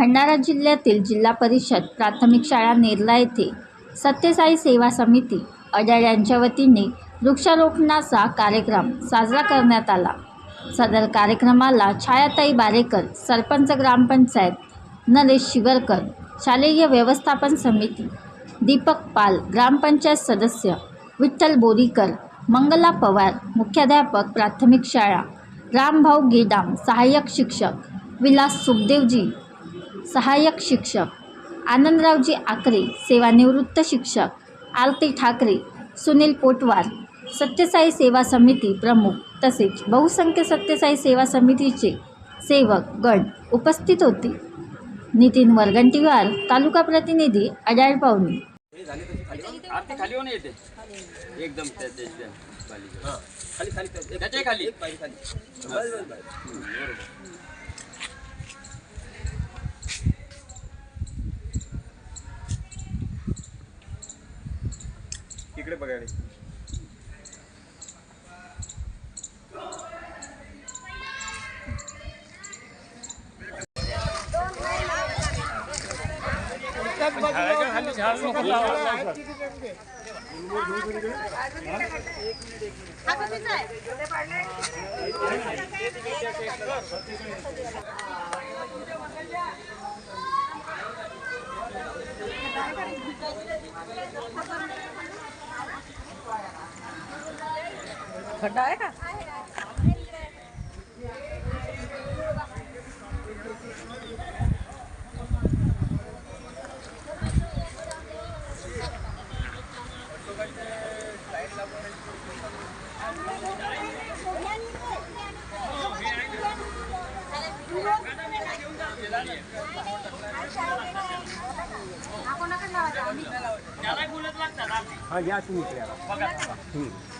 भंडारा जिल्ह्यातील जिल्हा परिषद प्राथमिक शाळा नेरला येथे सत्यसाई सेवा समिती अड्याळ यांच्या वतीने वृक्षारोपणाचा कार्यक्रम साजरा करण्यात आला. सदर कार्यक्रमाला छायाताई बारेकर सरपंच ग्रामपंचायत नरेश शिवरकर शालेय व्यवस्थापन समिती दीपक पाल ग्रामपंचायत सदस्य विठ्ठल बोरीकर मंगला पवार मुख्याध्यापक प्राथमिक शाळा रामभाऊ गेडाम सहाय्यक शिक्षक विलास सुखदेवजी सहाय्यक शिक्षक आनंदरावजी आकरे सेवानिवृत्त शिक्षक आरती ठाकरे सुनील पोटवार सत्यसाई सेवा समिती प्रमुख तसेच बहुसंख्य सत्यसाई सेवा समितीचे सेवक गण उपस्थित होते. नितीन वरगंटीवार तालुका प्रतिनिधी अडाळ पाहुणे. आरती खाली होऊन येते? एकदम तिकडे बघायला खाली त्याच्याखाली इकडे बघा. रे.